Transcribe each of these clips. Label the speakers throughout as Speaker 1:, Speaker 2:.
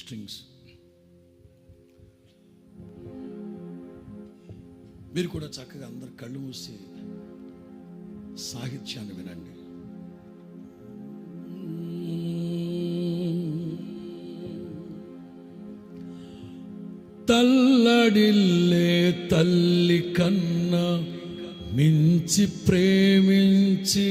Speaker 1: Strings మీరు కూడా చక్కగా అందరు కళ్ళు మూసి సాహిత్యాన్ని వినండి. తల్లడిల్లే తల్లి కన్నా మించి ప్రేమించి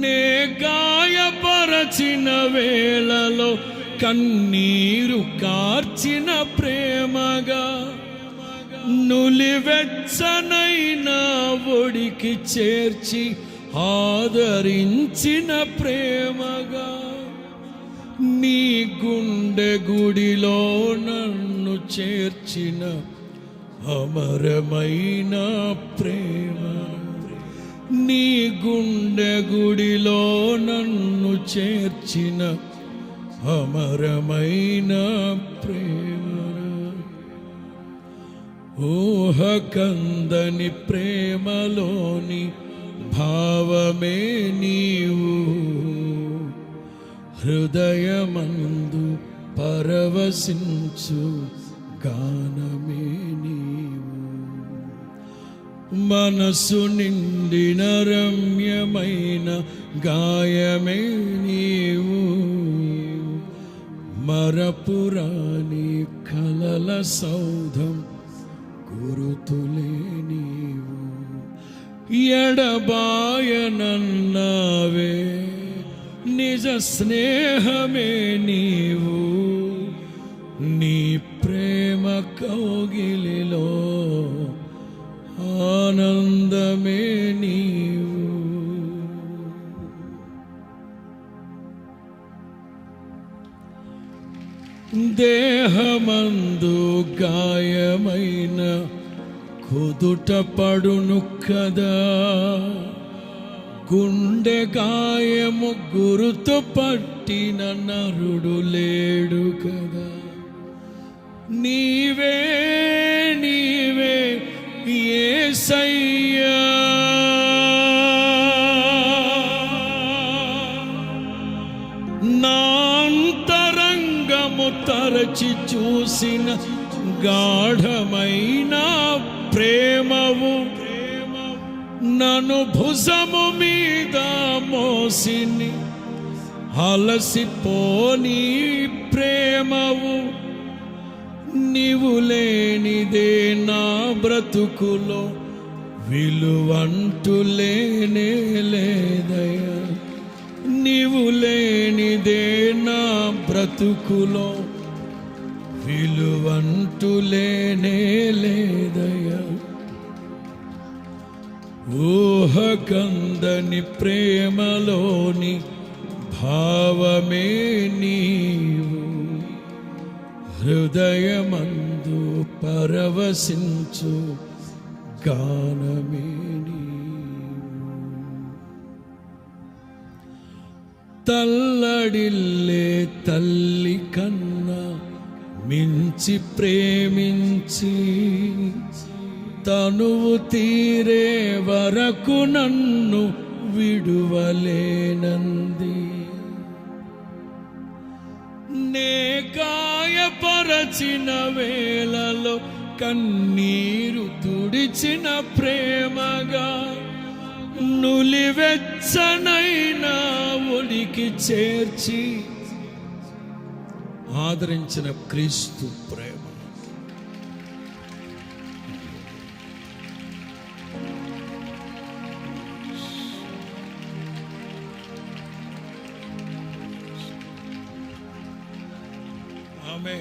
Speaker 1: నే గాయపరచిన వేళలో కన్నీరు కార్చిన ప్రేమగా నులివెచ్చనైన ఒడికి చేర్చి ఆదరించిన ప్రేమగా నీ గుండె గుడిలో నన్ను చేర్చిన అమరమైన ప్రేమ నీ గుండె గుడిలో నన్ను చేర్చిన అమరమైన ప్రేమ ఊహకందని ప్రేమలోని భావమే నీవు. హృదయమందు పరవశించు గానమే నీ మనసు నిండిన రమ్యమైన గాయమే నీవు. మరపురాని కలల సౌధం గురుతులే నీవు. ఎడబాయనన్నావే నిజ స్నేహమే నీవు. నీ ప్రేమ కౌగిలిలో ఆనందమే నీవు. దేహమందు గాయమైన కుదుట పడును కదా. గుండె గాయము గురుతు పట్టిన నరుడు లేడు కదా. నీవే నీవే ఏసయ్యా నాంతరంగము తరచి చూసిన గాఢమైన ప్రేమవు నను భుజము మీద మోసిని అలసిపోని ప్రేమవు నీవు లేనిదే నా బ్రతుకులో విలువంటూ లేనే లేదయ నీవు లేనిదే నా బ్రతుకులో విలువంటూ లేనే లేదయ్యా. ఊహకందని ప్రేమలోని భావమే నీవు. హృదయమందు పరవశించు గానమే తల్లడిల్లే తల్లి కన్నా మించి ప్రేమించి తనువు తీరే వరకు నన్ను విడువలేనంది. నే గాయపరచిన వేళలో కన్నీరు తుడిచిన ప్రేమగా నులివెచ్చనైన ఒడికి చేర్చి ఆదరించిన క్రీస్తు ప్రేమ. ఆమె